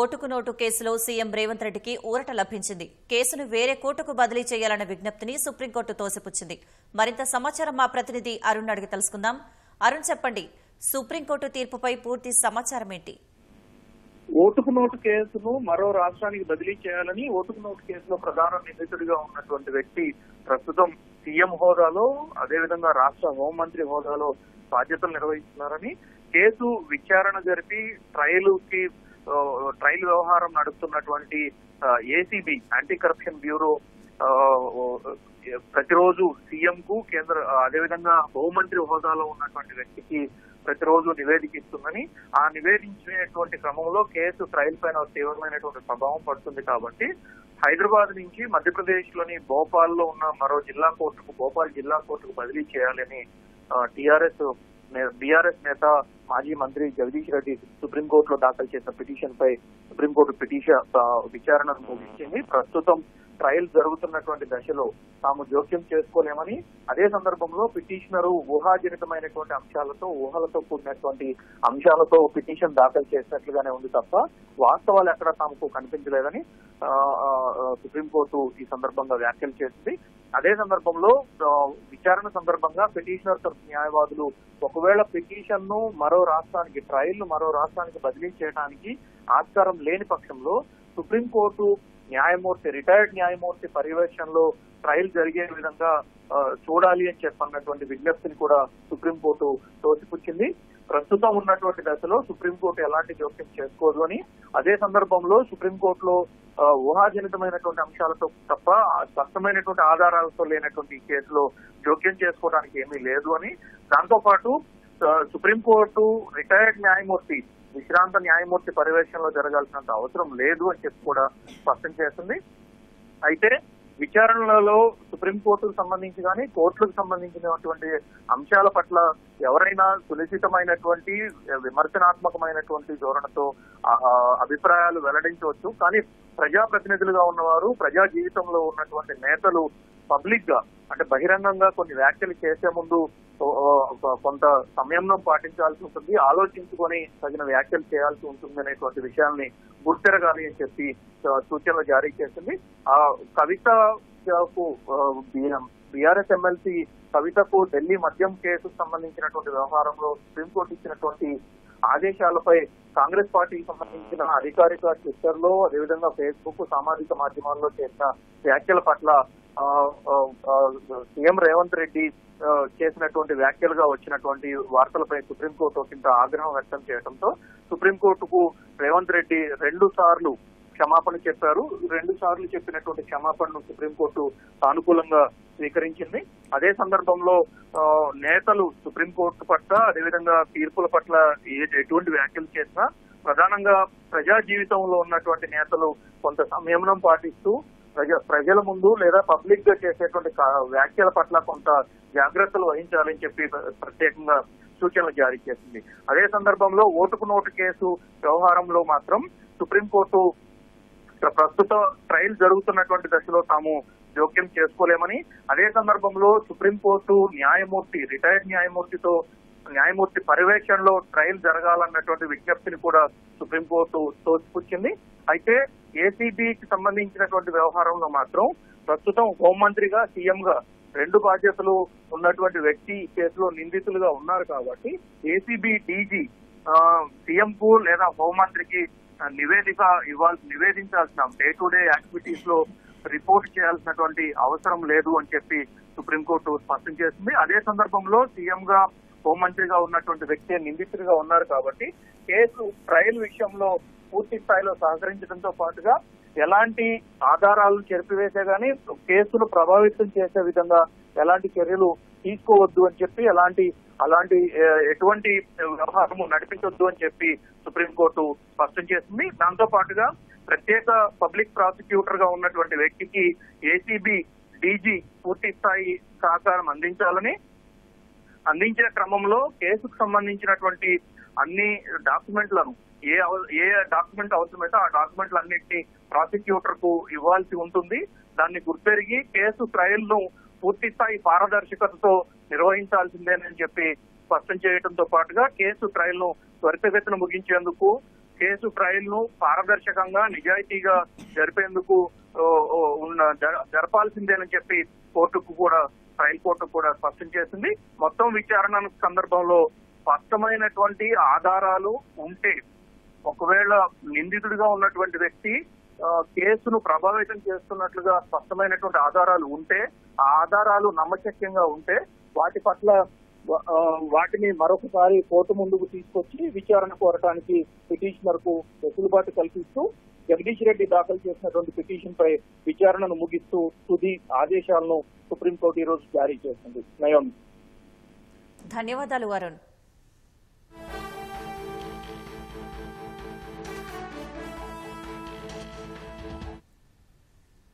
ఓటుకు నోటు కేసులో సీఎం రేవంత్ రెడ్డికి ఊరట లభించింది. కేసును వేరే కోర్టుకు బదిలీ చేయాలన్న విజ్ఞప్తిని సుప్రీంకోర్టు తోసిపుచ్చింది. మరింత సమాచారం మా ప్రతినిధి అరుణ్ అడిగి తెలుసుకుందాం. అరుణ్ చెప్పండి సుప్రీంకోర్టు తీర్పుపై పూర్తి సమాచారం ఏంటి? ఓటుకు నోటు కేసును మరో రాష్ట్రానికి బదిలీ చేయాలని ఓటుకు నోటు కేసులో ప్రధాన నిందితుడిగా ఉన్నటువంటి వ్యక్తి ప్రస్తుతం సీఎం హోదాలో అదేవిధంగా రాష్ట్ర హోంమంత్రి హోదాలో బాధ్యతలు నిర్వహిస్తున్నారని కేసు విచారణ జరిపి ట్రయల్కి ట్రయల్ వ్యవహారం నడుపుతున్నటువంటి ఏసీబీ యాంటీ కరప్షన్ బ్యూరో ప్రతిరోజు సీఎం కు కేంద్ర అదేవిధంగా హోంమంత్రి హోదాలో ఉన్నటువంటి వ్యక్తికి ప్రతిరోజు నివేదిక ఇస్తుందని ఆ నివేదించినటువంటి క్రమంలో కేసు ట్రయల్ పైన తీవ్రమైనటువంటి ప్రభావం పడుతుంది కాబట్టి హైదరాబాద్ నుంచి మధ్యప్రదేశ్లోని భోపాల్లో ఉన్న మరో జిల్లా కోర్టుకు భోపాల్ జిల్లా కోర్టుకు బదిలీ చేయాలని టిఆర్ఎస్ బీఆర్ఎస్ నేత మాజీ మంత్రి జగదీష్ రెడ్డి సుప్రీంకోర్టులో దాఖలు చేసిన పిటిషన్ పై సుప్రీంకోర్టు పిటిషన్ విచారణను ముగించింది ప్రస్తుతం ట్రయల్ జరుగుతున్నటువంటి దశలో తాము జోక్యం చేసుకోలేమని అదే సందర్భంలో పిటిషనరు ఊహాజనితమైనటువంటి అంశాలతో ఊహలతో కూడినటువంటి అంశాలతో పిటిషన్ దాఖలు చేసినట్లుగానే ఉంది తప్ప వాస్తవాలు ఎక్కడ తమకు కనిపించలేదని సుప్రీంకోర్టు ఈ సందర్భంగా వ్యాఖ్యలు చేసింది. అదే సందర్భంలో విచారణ సందర్భంగా పిటిషనర్ తరఫు న్యాయవాదులు ఒకవేళ పిటిషన్ను మరో రాష్ట్రానికి ట్రయల్ను మరో రాష్ట్రానికి బదిలీ చేయడానికి ఆస్కారం లేని పక్షంలో సుప్రీంకోర్టు న్యాయమూర్తి రిటైర్డ్ న్యాయమూర్తి పర్యవేక్షణలో ట్రయల్ జరిగే విధంగా చూడాలి అని చెప్పన్నటువంటి విజ్ఞప్తిని కూడా సుప్రీంకోర్టు తోసిపుచ్చింది. ప్రస్తుతం ఉన్నటువంటి దశలో సుప్రీంకోర్టు ఎలాంటి జోక్యం చేసుకోదు అని అదే సందర్భంలో సుప్రీంకోర్టులో ఊహాజనితమైనటువంటి అంశాలతో తప్ప స్పష్టమైనటువంటి ఆధారాలతో లేనటువంటి ఈ కేసులో జోక్యం చేసుకోవడానికి ఏమీ లేదు అని. దాంతోపాటు సుప్రీంకోర్టు రిటైర్డ్ న్యాయమూర్తి విశ్రాంత న్యాయమూర్తి పర్యవేక్షణలో జరగాల్సినంత అవసరం లేదు అని చెప్పి కూడా స్పష్టం చేస్తుంది అయితే విచారణలలో సుప్రీంకోర్టుకు సంబంధించి కానీ కోర్టులకు సంబంధించినటువంటి అంశాల పట్ల ఎవరైనా సునిశ్చితమైనటువంటి విమర్శనాత్మకమైనటువంటి ధోరణతో అభిప్రాయాలు వెల్లడించవచ్చు. కానీ ప్రజాప్రతినిధులుగా ఉన్నవారు ప్రజా జీవితంలో ఉన్నటువంటి నేతలు పబ్లిక్గా అంటే బహిరంగంగా కొన్ని వ్యాఖ్యలు చేసే ముందు కొంత సమయంలో పాటించాల్సి ఉంటుంది ఆలోచించుకొని తగిన వ్యాఖ్యలు చేయాల్సి ఉంటుంది అనేటువంటి విషయాల్ని గుర్తెరగాలి అని చెప్పి సూచనలు జారీ చేసింది. ఆ కవితకు బీఆర్ఎస్ ఎమ్మెల్సీ కవితకు ఢిల్లీ మద్యం కేసుకు సంబంధించినటువంటి వ్యవహారంలో సుప్రీంకోర్టు ఇచ్చినటువంటి ఆదేశాలపై కాంగ్రెస్ పార్టీకి సంబంధించిన అధికారిక ట్విట్టర్లో అదేవిధంగా ఫేస్బుక్ సామాజిక మాధ్యమాల్లో చేసిన వ్యాఖ్యల పట్ల సీఎం రేవంత్ రెడ్డి చేసినటువంటి వ్యాఖ్యలుగా వచ్చినటువంటి వార్తలపై సుప్రీంకోర్టు ఒకంత ఆగ్రహం వ్యక్తం చేయడంతో సుప్రీంకోర్టుకు రేవంత్ రెడ్డి రెండు సార్లు క్షమాపణ చెప్పారు. రెండు సార్లు చెప్పినటువంటి క్షమాపణను సుప్రీంకోర్టు సానుకూలంగా స్వీకరించింది. అదే సందర్భంలో నేతలు సుప్రీంకోర్టు పట్ల అదేవిధంగా తీర్పుల పట్ల ఎటువంటి వ్యాఖ్యలు చేసినా ప్రధానంగా ప్రజా జీవితంలో ఉన్నటువంటి నేతలు కొంత సంయమనం పాటిస్తూ ప్రజల ముందు లేదా పబ్లిక్గా చేసేటువంటి వ్యాఖ్యల పట్ల కొంత జాగ్రత్తలు వహించాలని చెప్పి ప్ర- ప్రత్యేకంగా సూచనలు జారీ చేసింది. అదే సందర్భంలో ఓటుకు నోటు కేసు వ్యవహారంలో మాత్రం సుప్రీంకోర్టు ప్రస్తుత ట్రయల్ జరుగుతున్నటువంటి దశలో తాము జోక్యం చేసుకోలేమని అదే సందర్భంలో సుప్రీంకోర్టు న్యాయమూర్తి రిటైర్డ్ న్యాయమూర్తితో న్యాయమూర్తి పర్యవేక్షణలో ట్రయల్ జరగాలన్నటువంటి విజ్ఞప్తిని కూడా సుప్రీంకోర్టు తోసిపుచ్చింది. అయితే ఏసీబీకి సంబంధించినటువంటి వ్యవహారంలో మాత్రం ప్రస్తుతం హోంమంత్రిగా సీఎంగా రెండు బాధ్యతలు ఉన్నటువంటి వ్యక్తి కేసులో నిందితులుగా ఉన్నారు కాబట్టి ఏసీబీ డీజీ సీఎం కు లేదా హోంమంత్రికి నివేదిక ఇవ్వాల్సి నివేదించాల్సిన డే టు డే యాక్టివిటీస్లో రిపోర్ట్ చేయాల్సినటువంటి అవసరం లేదు అని చెప్పి సుప్రీంకోర్టు స్పష్టం చేసింది. అదే సందర్భంలో సీఎం గా హోంమంత్రిగా ఉన్నటువంటి వ్యక్తి నిందితుడిగా ఉన్నారు కాబట్టి కేసు ట్రయల్ విషయంలో పూర్తి స్థాయిలో సహకరించడంతో పాటుగా ఎలాంటి ఆధారాలను చెరిపివేసే గానీ కేసును ప్రభావితం చేసే విధంగా ఎలాంటి చర్యలు తీసుకోవద్దు అని చెప్పి ఎలాంటి అలాంటి ఎటువంటి వ్యవహారము నడిపించొద్దు అని చెప్పి సుప్రీంకోర్టు స్పష్టం చేసింది. దాంతో పాటుగా ప్రత్యేక పబ్లిక్ ప్రాసిక్యూటర్గా ఉన్నటువంటి వ్యక్తికి ఏసీబీ డీజీ పూర్తి స్థాయి సహకారం అందించాలని అందించే క్రమంలో కేసుకు సంబంధించినటువంటి అన్ని డాక్యుమెంట్లను ఏ అవ- ఏ డాక్యుమెంట్ అవసరమైతే ఆ డాక్యుమెంట్లన్నింటినీ ప్రాసిక్యూటర్కు ఇవ్వాల్సి ఉంటుంది. దాన్ని గుర్తెరిగి కేసు ట్రయల్ను పూర్తి స్థాయి పారదర్శకతతో నిర్వహించాల్సిందేనని చెప్పి స్పష్టం చేయడంతో పాటుగా కేసు ట్రయల్ను త్వరితగతిన ముగించేందుకు కేసు ట్రయల్ను పారదర్శకంగా నిజాయితీగా జరిపేందుకు ఉన్న జరపాల్సిందేనని చెప్పి కోర్టుకు కూడా ట్రయల్ కోర్టు కూడా స్పష్టం చేసింది. మొత్తం విచారణ సందర్భంలో స్పష్టమైనటువంటి ఆధారాలు ఉంటే ఒకవేళ నిందితుడిగా ఉన్నటువంటి వ్యక్తి కేసును ప్రభావితం చేస్తున్నట్లుగా స్పష్టమైనటువంటి ఆధారాలు ఉంటే ఆ ఆధారాలు నమ్మశక్యంగా ఉంటే వాటి పట్ల వాటిని మరొకసారి కోర్టు ముందుకు తీసుకొచ్చి విచారణ కోరటానికి పిటిషనర్కు వెసులుబాటు కల్పిస్తూ జగదీష్ రెడ్డి దాఖలు చేసినటువంటి పిటిషన్ పై విచారణను ముగిస్తూ తుది ఆదేశాలను సుప్రీంకోర్టు ఈ రోజు జారీ చేసింది. నయం. ధన్యవాదాలు వరుణ్